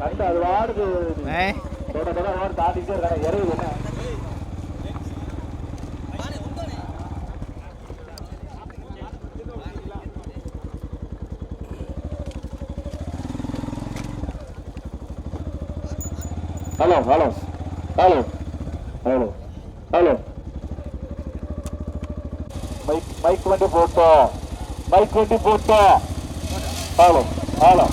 கண்டு அது வாடுது. தொட தொட வாடு தாண்டிட்டே இருக்காங்க என்ன? Hello hello hello hello hello. Mic mic வண்டி போட்டோம். மைக் வண்டி போட்டோம். Hello hello.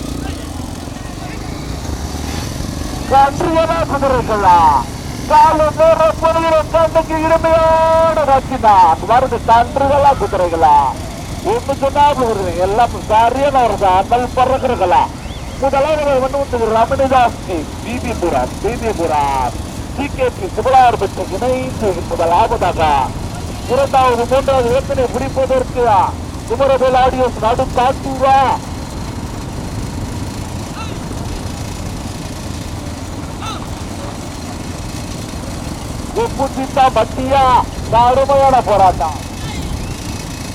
கன்றுகளா குதிரைகளா? காலு நேர பொழுகிற கண்ணுக்கு இனிமையோட ரச்சினான் வருது கன்றுகளா குதிரைகளா? ஒண்ணு சொன்னாலும் வருது எல்லாம் சரியான வருது அண்ணல் பறக்கிறங்களா முதலாவது வந்து வந்து ரமணிதாஸ்கி பிபிபுரம் பிபிபுரம் சிகேபி சுபலார் பெற்ற இணைந்து முதலாவதாக இரண்டாவது மூன்றாவது ஏற்கனவே பிடிப்பதற்கு? குமரவேல் ஆடியோஸ் நடு காட்டுவா உப்பு சித்தா பட்டியா கடுமையான போராட்டம்.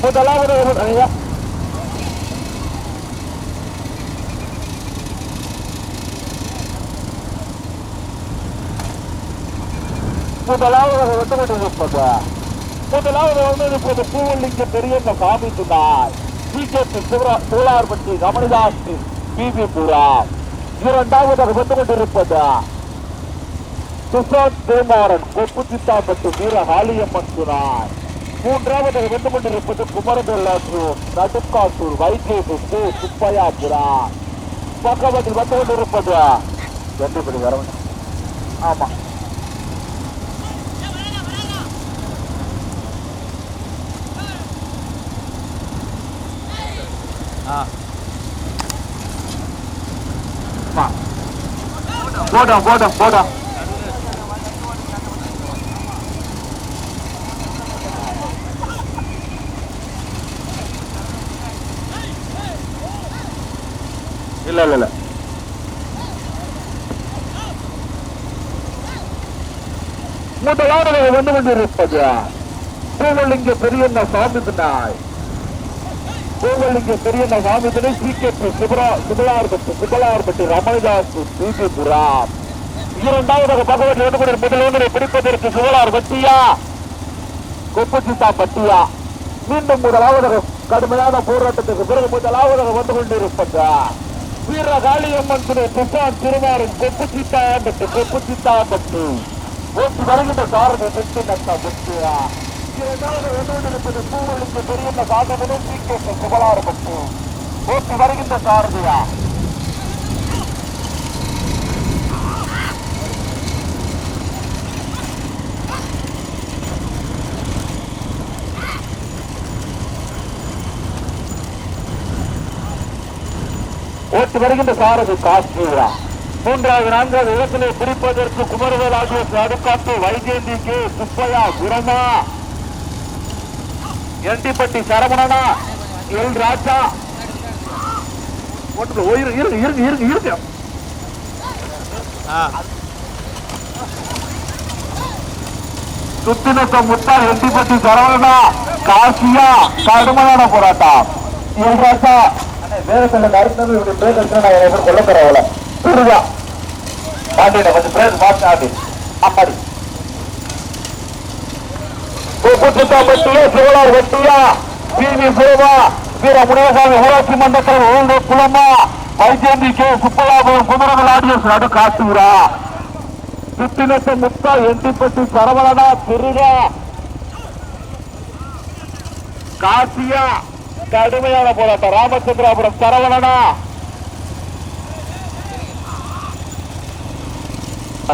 முதலாவது ஐயா முதலாவது வந்து கொண்டிருப்பது முதலாவது வந்து இப்போது பூவல்லிங்க பெரிய சாமி சொன்னார். பிஜேபி சோழார்பட்டி ரமணிதாஸ் பிபி புரா இரண்டாவதாக வந்து கொண்டிருப்பது. சுசாந்த் தேமாறன் கொப்பு சித்தாம்பட்டு வீர ஹாலியம்மன் சொன்னார் மூன்றாவதாக வந்து கொண்டிருப்பது குமரதொல்லாற்றூர் நடுக்காட்டூர் வைகேபு கு சுப்பையாபுரா பக்கத்தில் வந்து கொண்டிருப்பது வெண்டுபடி வரவன். ஆமா. ஆ. போட்டோம் போட்டோம் போட்டோம் இல்ல இல்ல இல்ல. முதலாவது வந்து கொண்டிருப்பது பூவலிங்க பெரியண்ண சாமி பெரியண்ண சாமி சுபரா சுபலார்பட்டு சுபலார்பட்டு ரமணிதாஸ் இரண்டாவதாக முதல் ஒன்றை பிடிப்பதற்கு சுபலார் பட்டியா. கொப்பசித்தா பட்டியா. மீண்டும் முதலாவதாக கடுமையான போராட்டத்துக்கு பிறகு முதலாவதாக வந்து கொண்டிருப்பதா வீரகாளியம்மன் துணை பிரசாந்த் திருமாறன் கொப்பசித்தா பட்டு கொப்பசித்தா பட்டு ஓட்டி வருகின்ற சாரதி வெற்றி நட்டா வெற்றியா? இரண்டாவது வந்து கொண்டிருப்பது பூவலுக்கு பெரிய சாதனை சீக்கிரம் சுபலார் பட்டு ஓட்டி வருகின்ற சாரதியா? ஓட்டு வருகின்ற சாரதி காஷ்மீரா. மூன்றாவது நான்காவது இடத்திலே பிடிப்பதற்கு குமரவேல் ஆகியோர் அடுக்காட்டு வைஜெயந்தி கே. சுப்பையா குரமா எண்டிப்பட்டி சரவணனா. எல் ராஜா. ஒன்று இரு இரு இருக்கு இருக்கு இருக்கு ஆ. சுத்தினத்த முத்தா எண்டிப்பட்டி சரவணனா. காசியா கடுமையான போராட்டம். எல் ராஜா. வேற சில கருத்து இப்படி பேர் நான் எப்படி கொல்ல போறவள புரியுதா பாண்டியனை கொஞ்சம் பேர் மாட்டாது அம்மாடி உப்புச்சித்தா பட்டியா சிவலார் வெட்டியா பிவி புரவா வீர முனேசாமி ஊராட்சி மன்றத்தில் ஊழ்ந்த குளமா வைஜேந்தி கே. சுப்பலாபுரம் குமரங்கள் ஆடியோஸ் நடு காட்டுகிறா முத்தா எண்டிப்பட்டி சரவணனா திருகா காசியா. கடுமையான போராட்டம். ராமச்சந்திராபுரம் சரவணனா.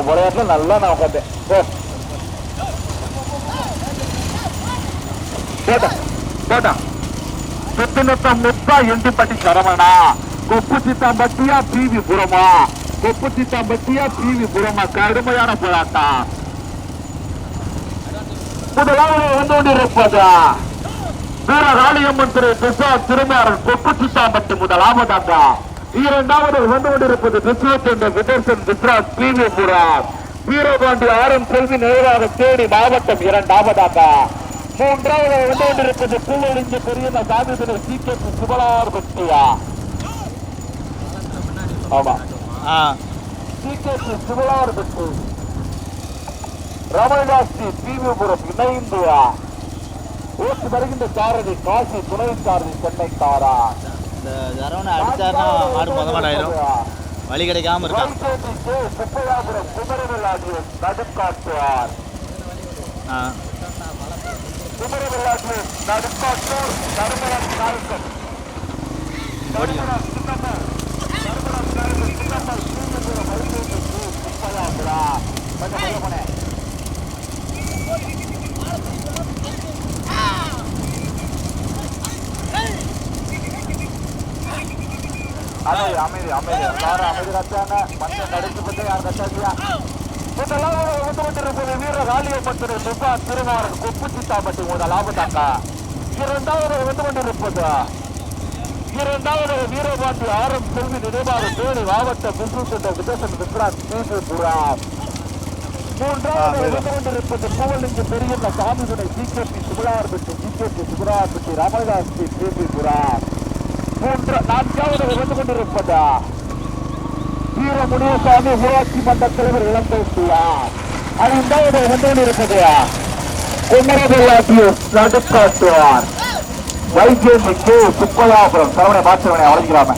விளையாட்டுல நல்லா நான் உட்காந்தேன் போ. போட்டா சுத்தினத்தம் முத்தா எண்டிப்பட்டி சரவணா. கொப்பு சித்தாம்பட்டியா பிவி புறமா. கொப்பு சித்தாம்பட்டியா பிவி புறமா. கடுமையான போராட்டம். முதலாவது வந்து கொண்டிருப்பதா? வீர ராணியம்மன் திரு பிரசாத் திருமாறன் கொப்பு சித்தாம்பட்டி முதலாவதாக இரண்டாவது வந்து கொண்டிருப்பது விஸ்வச்சந்திர விதர்சன் விஸ்ராஜ் பிவி புரம் வீரபாண்டி ஆரம் செல்வி நிறைவாக தேடி மாவட்டம் இரண்டாவதாக. மூன்றாவது வந்து கொண்டிருப்பது பூவெளிஞ்ச பெரிய சாமிதினர் சி கே சுபலார் பட்டியா ஆமா. சி கே சுபலார் பட்டு ரமணதாஸ்தி தீவிபுரம் இணைந்து ஓட்டு வருகின்ற சாரதி காசி துணை சாரதி சென்னைக்காரா இந்த தரவனை அடிச்சாருன்னா மாடு மொத மாடாயிரும் வழி கிடைக்காம இருக்கான் சுப்பையாபுரம் குமரவெல்லாடிய நடுக்காட்டுவார். ஆ. குமரவெல்லாடிய நடுக்காட்டூர் தருமலம் கொஞ்சம் போனேன் அமைதி அமைதி அமைதி. எல்லாரும் அமைதி கட்டாங்க மஞ்சள் நடிச்சு பத்தி யார் கட்டாச்சியா முதலாம் வந்து கொண்டிருப்பது வீர ராலியப்பட்டு சுப்பா திருமாறன் குப்பு சித்தாப்பட்டி முதலாவதாங்க இரண்டாவது வந்து கொண்டிருப்பது இரண்டாவது வீரபாண்டி ஆரம் செல்வி நினைவாக தேனி மாவட்ட பிசுத்த விதேசன் விக்ராந்த் தீபுரா மூன்றாவது வந்து கொண்டிருப்பது பூவலிங்க பெரியண்ண சாமிதுனை சிகேபி சுகுலார்பட்டி சிகேபி சுகுலார்பட்டி ராமதாஸ் தீபுரா மூன்று நான்காவது வந்து கொண்டிருப்பதா? வீர முனியசாமி ஊராட்சி மன்ற தலைவர் இளங்கோட்டியா ஐந்தாவது வந்து கொண்டிருப்பது? குமரவில்லாட்டி நடுக்காட்டுவார். வைஜெயந்திக்கு கே சுப்பையாபுரம் சரவணை மாற்றவனை வழங்குகிறாம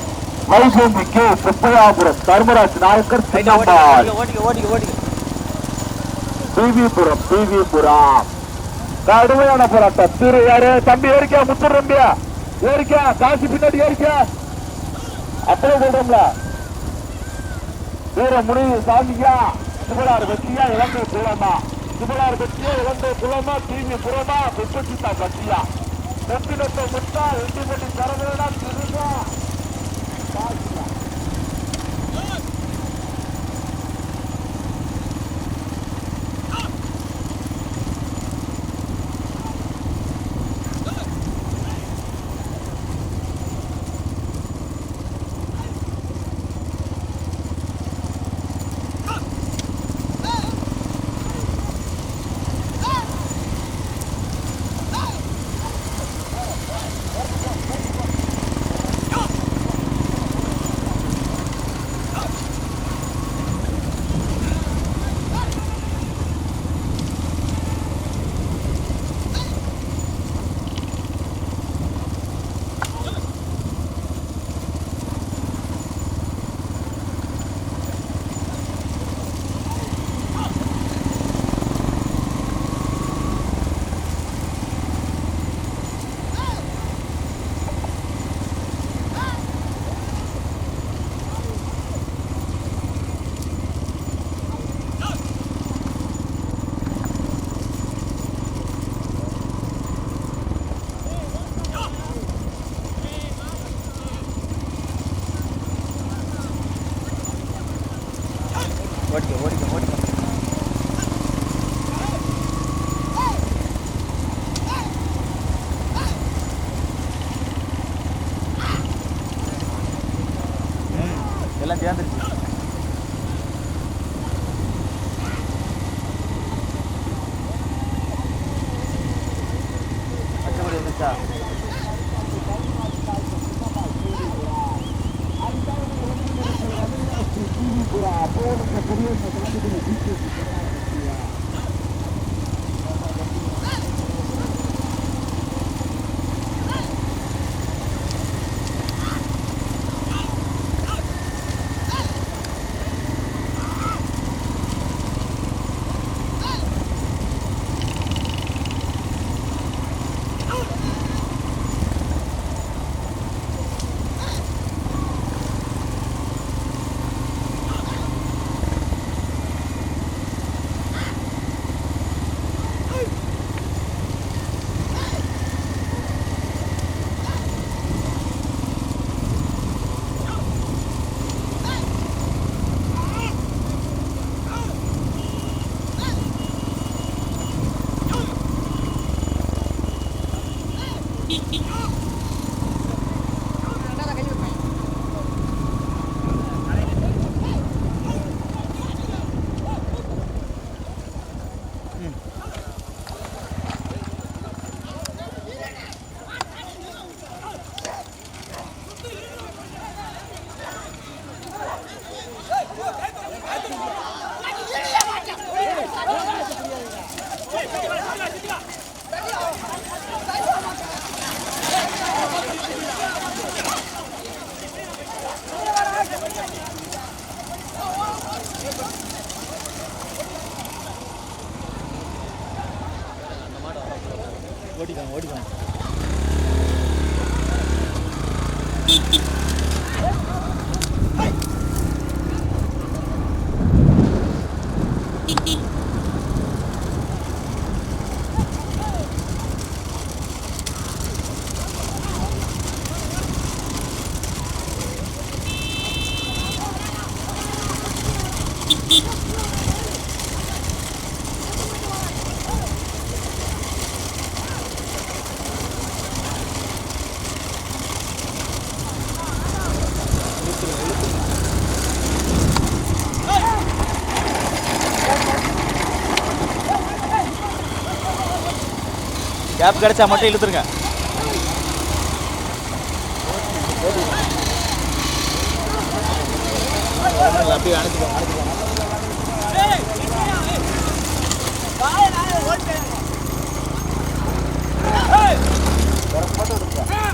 வைஜெயந்திக்கு கே சுப்பையாபுரம் தர்மராஜ் நாயக்கர் சின்னம்மாள் பிவிபுரம் பிவிபுரம் கடுமையான போராட்டம். திரு யாரு? தம்பி ஏறிக்கா முத்தூர் தம்பியா ஏறிக்கா காசு பின்னாடி ஏறிக்கா. அப்படியே சொல்றோம்ல. வீர முனி சாமியா சிவலாறு வெற்றியா இலங்கை குளமா சிவலாறு வெற்றியா இலங்கை குளமா டிவி புறமா வெப்பசித்தா கட்சியா. வெற்றிடத்தை முத்தா எட்டுப்பட்டி சரவேடா திருதா காசியா 감. கேப் கிடைச்சா மட்டும் இழுத்துருங்க அப்படியே அனுப்பிக்கோங்க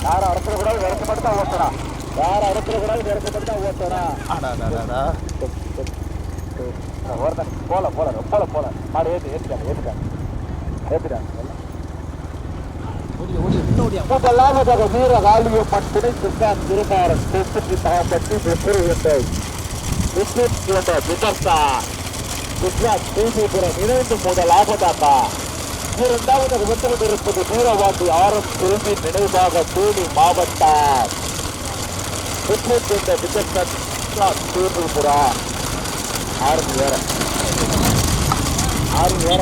யாரும் அடச்சிடக்கூடாது மட்டும் தான் ஓட்டணும் யாரும் அடச்சிடக்கூடாது மட்டும் தான் அடாடாடாடா. ஒருத்தன் போல போல போல போல மாடு ஏத்து ஏத்திட்டாங்க ஏத்திட்டாங்க ஏத்திட்டாங்க முதலாவதாக வீரகாலிய பட்டினை சுல்தான் திருமாறன் தொகுதி தாம்பட்டி வெற்றி என்ற விஸ்வத் என்ற விதர்த்தா குஜராத் தூசிபுரம் இணைந்து முதலாவதாக இரண்டாவதாக வந்து கொண்டிருப்பது வீரவாண்டி ஆரம் திரும்பி நினைவாக தேனி மாவட்டம் விஸ்வத் என்ற விதர்த்தன் தூசிபுரா ஆறு வேற ஆறு வேற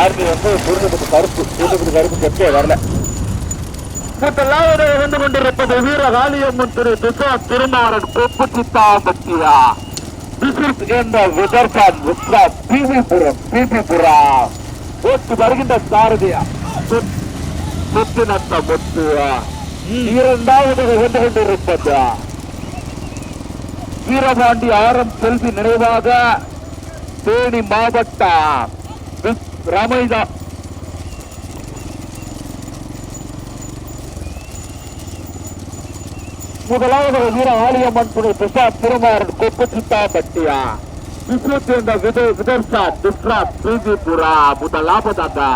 ஆர்மி வந்து பூர்ணத்துக்கு கருப்பு பூர்ணத்துக்கு கருப்பு கட்டே வரல. முதலாவது வந்து கொண்டிருப்பது வீரகாளியம்மன் திரு திசா திருமாறன் கொப்பு சித்தாம்பட்டியா டிஸ்ட்ரிக்ட் என்ற விதர்பான் விஸ்வா பிவிபுரம் பிபிபுரா ஓட்டு வருகின்ற சாரதியா? முத்துநத்த முத்துவா? இரண்டாவது வந்து கொண்டிருப்பது? வீரபாண்டி ஆரம் செல்வி நினைவாக தேனி மாவட்டம் ரமைதா முதலாவது வீர ஆலியம்மன் துணை பிரசாத் திருமாறன் கொப்பு சித்தாம்பட்டியா விஸ்வத்தேந்த வித விதர்சாத் டிஸ்ராத் பிரிஜிபுரா முதலாவதாக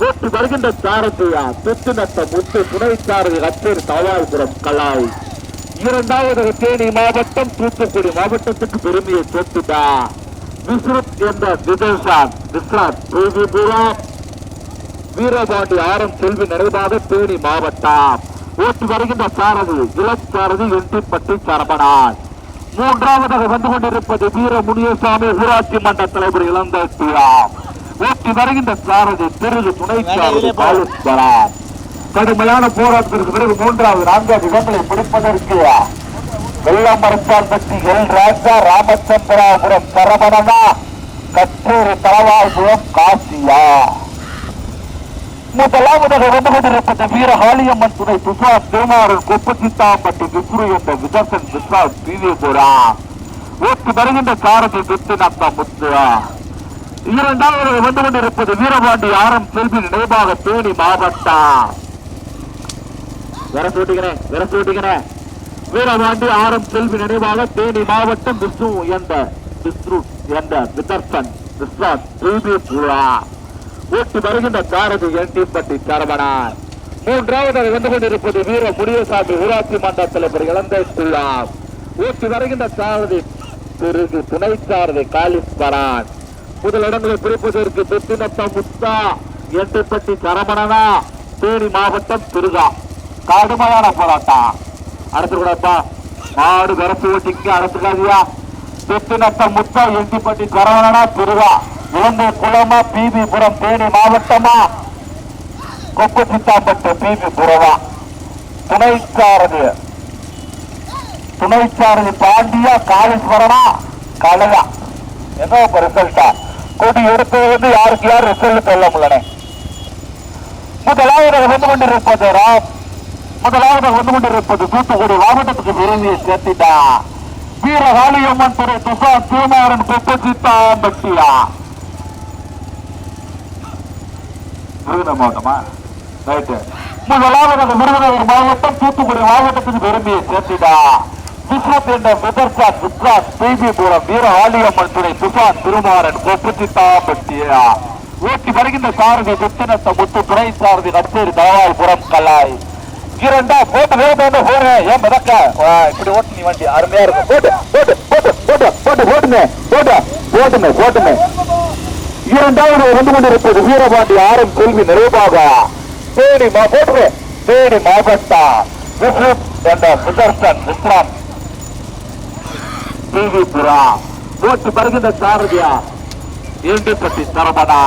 போட்டு வருகின்ற சாரதியா துத்துநத்த முத்து துணை சாரதி கச்சேரி தவாய்புரம் கலாய். இரண்டாவது தேனி மாவட்டம் தூத்துக்குடி மாவட்டத்துக்கு பெருமையை சேர்த்துட்டா விஸ்ருத் என்ற விதர்சாத் விஸ்ராத் பிரிஜிபுரா வீரபாண்டி ஆரம் செல்வி நிறைவாக தேனி மாவட்டம். ஓட்டு வருகின்ற சாரதி இளச்சாரதி எண்டிப்பட்டி சரபனான் மூன்றாவதாக வந்து கொண்டிருப்பது வீர முனியசாமி ஊராட்சி மன்ற தலைவர் இளந்தட்டியாம் ஓட்டி வருகின்ற சாரதி திருகு துணை சாரதி பாலுஸ்வரன் கடுமையான போராட்டத்திற்கு பிறகு மூன்றாவது நான்காவது இடங்களை பிடிப்பதற்கு வெள்ளம் பற்றி எல் ராஜா ராமச்சந்திராபுரம் சரவணனா. கச்சேரி தலவாய்புரம் காசியா. முதலாவதாக வந்து கொண்டிருப்பது வீர ஹாலியம்மன் துணை துஷார் திருமாறன் கொப்பச்சித்தாம்பட்டி விஸ்ரு என்ற விதர்சன் விஸ்வாஸ் பிவிபுரா ஓட்டு வருகின்ற சாரதி துத்தினத்த முத்துவா இரண்டாவது வந்து கொண்டிருப்பது வீரபாண்டி ஆரம் செல்வி நினைவாக தேனி மாவட்டம். வர சொல்லிக்கிறேன் வீரபாண்டி ஆரம் செல்வி நினைவாக தேனி மாவட்டம் விஷ்ணு என்ற விஸ்ரு என்ற விதர்சன் விஸ்வாஸ் பிவிபுரா ஓட்டி வருகின்ற சாரதி என்டிப்பட்டி சரவணன் மூன்றாவது வந்து கொண்டிருப்பது வீர முனியசாமி ஊராட்சி மன்ற தலைவர் இளந்தேக்குள்ளாம் ஓட்டு வருகின்ற சாரதி திருகு துணை சாரதி காலிஸ்வரன் முதல் இடங்களை பிடிப்பதற்கு பெத்தினத்தம் முத்தா எட்டுப்பட்டி சரவணனா தேனி மாவட்டம் திருகா. கடுமையான போராட்டம். அடுத்து கூடப்பா மாடு விரசு ஓட்டிக்கு அடுத்துக்காதியா பெத்தினத்தம் முத்தா எட்டிப்பட்டி சரவணனா திருகா இலங்கை குளமா பிபிபுரம் தேனி மாவட்டமா? கொப்பு சித்தாம்பட்டு பிபிபுரமா துணைச்சாரதி. துணைச்சாரதி பாண்டியா காளீஸ்வரனா? கலையா. என்ன இப்ப ரிசல்ட்டா கொடி எடுத்தது வந்து யாருக்கு யார் ரிசல்ட் சொல்ல முடியல முதலாவது வந்து கொண்டிருப்பது ராம் முதலாவது வந்து கொண்டிருப்பது தூத்துக்குடி மாவட்டத்துக்கு விரும்பிய சேர்த்திட்டா. வீரகாளியம்மன் துறை துசா தூமாறன் கொப்பு சித்தாம்பட்டியா விருதுநகர் மாவட்டமா? ரைட்டு. முதலாவது விருதுநகர் மாவட்டம் தூத்துக்குடி மாவட்டத்துக்கு விரும்பிய சேர்த்திடா விஸ்வத் என்ற விதர்சாத் விஸ்வாஸ் பிபிபுரம் வீர ஆலியம்மன் துணை துசான் திருமாறன் கொப்புச்சித்தாம்பட்டியா ஓட்டி வருகின்ற சாரதி முத்தினத்த முத்து துணை சாரதி கச்சேரி தவாய்புரம் கலாய். இரண்டா போட்டு வேணும் போறேன் ஏன் பதக்க? இப்படி ஓட்டு நீ வண்டி. அருமையா இருக்கும். போட்டு போட்டு போட்டு போட்டு போட்டு போட்டுமே போட்டு போட்டுமே போட்டுமே இரண்டாவது வந்து கொண்டிருப்பது வீரபாண்டி ஆரம் கேள்வி நிறைவாக. தேனி மா போட்டு தேனி மாவட்டா. விஸ்வத் என்ற சுதர்சன் விஸ்ராம் டிவி புறா ஓட்டு வருகின்ற சாரதியா. ஏண்டிப்பட்டி சரபடா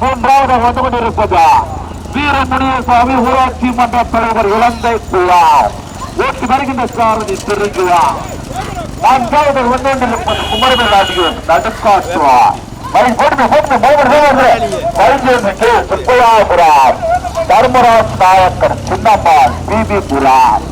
மூன்றாவது வந்து கொண்டிருப்பதா வீரமுனியசாமி ஊராட்சி மன்ற தலைவர் இலங்கை குழார் ஓட்டி வருகின்ற சாரதி திருங்குவா நான்காவது ஒன்றொன்று கொண்டிருப்பது குமரவேல் ராஜ்யம் நடுக்காட்டுவா. மை போட்டு போட்டு மூவர் வைத்தியம் சுப்பையாபுரம். தர்மராஜ் நாயக்கர் சின்னம்மாள் பிபி புறார்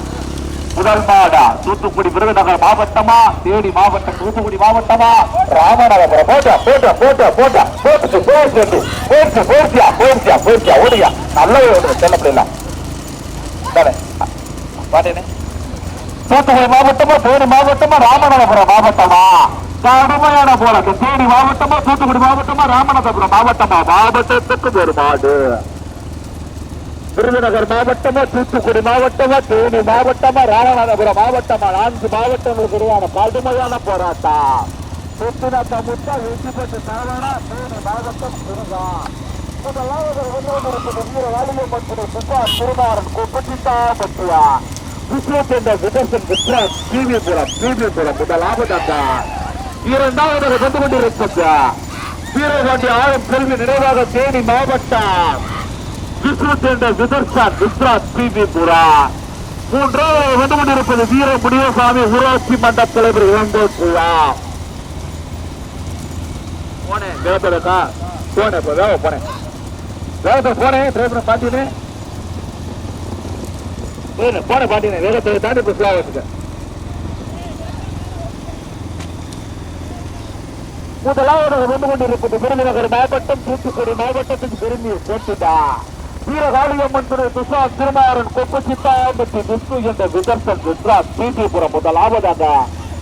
முதல் மாடா தூத்துக்குடி விருதுநகர் மாவட்டமா? தேனி மாவட்டம் தூத்துக்குடி மாவட்டமா? ராமநாதபுரம். போட்டா போட்டா போட்டா போட்டா போட்டு போட்டு போட்டு போர்த்தியா போர்த்தியா போர்த்தியா ஓடியா? நல்ல ஓடுற செல்ல பிள்ளைல பாட்டேனே. தூத்துக்குடி மாவட்டமா தேனி மாவட்டமா ராமநாதபுரம் மாவட்டமா? கடுமையான போராட்டம். தேனி மாவட்டமா தூத்துக்குடி மாவட்டமா ராமநாதபுரம் மாவட்டமா? மாவட்டத்துக்கு ஒரு மாடு விருதுநகர் மாவட்டமா தூத்துக்குடி மாவட்டமா தேனி மாவட்டமா ராமநாதபுரம் மாவட்டமா நான்கு மாவட்டங்களுக்கு இடையான கடுமையான போராட்டம். சுத்தினத்த முட்டா வெற்றிப்பட்டு தலைவனா தேனி மாவட்டம் திருதா முதலாவது ஒன்றொன்று வீர வாலிப மற்றும் சுப்பா திருமாறன் குப்பச்சித்தா பட்டியா விஸ்வத் என்ற விதர்சன் விக்ரம் பிவிபுரம் பிவிபுரம் முதலாவதாக இரண்டாவது வந்து கொண்டிருப்பது வீரபாண்டி ஆழம் செல்வி நினைவாக தேனி மாவட்டம். விஸ்வத் என்ற விதர்சான் விஸ்ராத் பிபி புரா. மூன்றாவது வந்து கொண்டிருப்பது வீர முனியசாமி ஊராட்சி மன்ற தலைவர் இளங்கோ புரா போனேன் வேகத்தோடக்கா போனேன் இப்போ வேக போனேன் வேகத்தை போனேன் டிரைவரை பாட்டினேன் வேகத்தை தாண்டி இப்போ ஸ்லோவாக வச்சுக்க முதலாவது வந்து கொண்டிருப்பது விருதுநகர் மாவட்டம் தூத்துக்குடி மாவட்டத்தின் பெருமையை போட்டுதா வீரகாளியம்மன் திரு துஷா திருமாறன் கொப்பு சித்தாயம்பட்டி விஷ்ணு என்ற விதர்சன் விஸ்ராஜ் பிபிபுரம் முதலாவதாக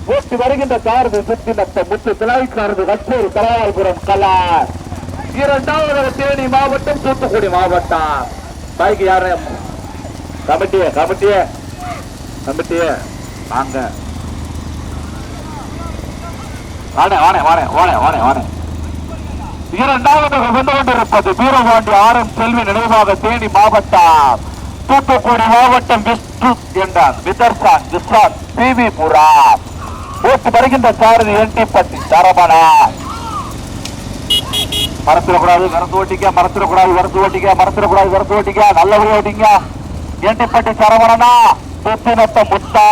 ஓட்டி வருகின்ற சாரதி சுத்தி முத்து திளாய்க்காரது கச்சேரி தலையாய்புரம் கலா இரண்டாவது தேனி மாவட்டம் தூத்துக்குடி மாவட்டம். பைக் யாரு? கமிட்டிய கமிட்டிய. கமிட்டிய. வாங்க. வாடே வாடே வாடே வாடே வாடே வாடே இரண்டாவது வந்து கொண்டிருப்பது வீரபாண்டி ஆரம் செல்வி நினைவாக தேனி மாவட்டம் தூத்துக்குடி மாவட்டம் விஷ்ணு என்றார். விதர்சான் விஸ்வான் பிவி புரா. ஓட்டு வருகின்ற சாரதி என்டிப்பட்டி சரவணா. மறந்துடக்கூடாது மறந்து ஓட்டிக்க மறந்துடக்கூடாது மறந்து ஓட்டிக்க மறந்துடக்கூடாது மறந்து ஓட்டிக்க. நல்லபடி ஓட்டிங்க. என்டிப்பட்டி சரவணனா சுத்தினத்த முத்தா.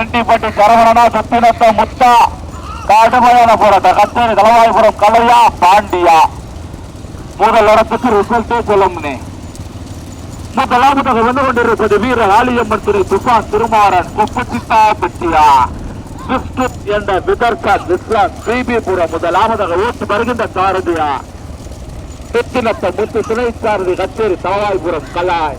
என்டிப்பட்டி சரவணனா சுத்தினத்த முத்தா. கடுமையான போராட்டம். கச்சேரி தலவாய்புரம் கலையா பாண்டியா. முதல் இடத்துக்கு ரிசல்ட்டே சொல்லும்னே முதலாவதாக வந்து கொண்டிருப்பது வீர ஆலியம்மன் திரு துபான் திருமாறன் குப்பச்சித்தா பெட்டியா. என்ற விதர்சன் விஸ்வாஸ் பிபிபுரம் முதலாவதாக ஓட்டு வருகின்ற சாரதியா பெத்தினத்த முத்து துணை சாரதி கச்சேரி தலவாய்புரம் கலாய்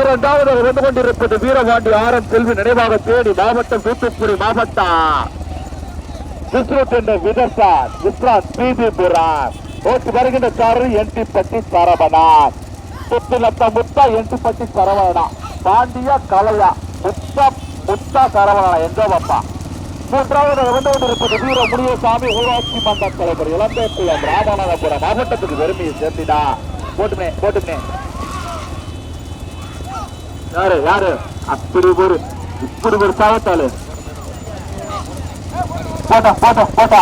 இரண்டாவது வந்து கொண்டிருப்பது வீரபாண்டி ஆரன் செல்வி நினைவாக தேடி மாவட்டம் தூத்துக்குடி மாவட்டம் விஸ்வத் என்ற விதர்சான் விஸ்ராத் பிபிபுரம் ஓட்டு வருகின்ற சாரதி என்டிப்பட்டி சரவணான் சுத்திலத்த முத்தா என்டிப்பட்டி சரவணா. பாண்டியா கலையா முத்தா முத்தா சரவணா எங்க வப்பா. மூன்றாவது வந்து கொண்டிருப்பது வீர முனியசாமி ஊராட்சி மன்ற தலைவர் இளம்பேக்குளம் ராமநாதபுரம் மாவட்டத்துக்கு பெருமையை சேர்த்திடா போட்டுமே போட்டுமே. யாரு யாரு? அப்படி ஒரு இப்படி ஒரு சாவத்தாளு போட்டா போட்டா போட்டா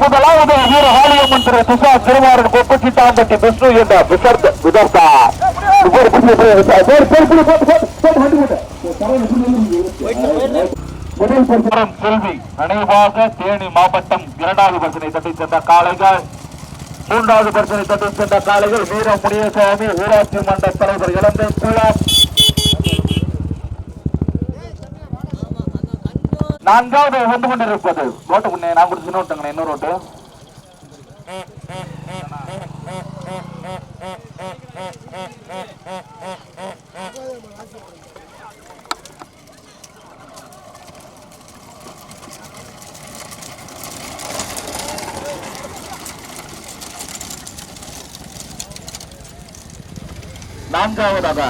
முதலாவது வீர ஹாலியம்மன் திரு துஷா திருமாறன் கொப்பச்சி தாம்பட்டி விஷ்ணு என்ற விசர்த்த விதர்த்தா முதல் செல்வி நினைவாக தேனி மாவட்டம் இரண்டாவது பரிசனை தட்டி சென்ற காளைகள். மூன்றாவது பரிசனை தட்டி சென்ற காளைகள். வீர முனியசாமி ஊராட்சி மன்ற தலைவர் இழந்த குலாம் நான்காவது வந்து கொண்டிருப்பது ரோட்டு முன்னே நான் கொடுத்து நோட்டுங்க இன்னொரு ரோட்டு நான்காவதாக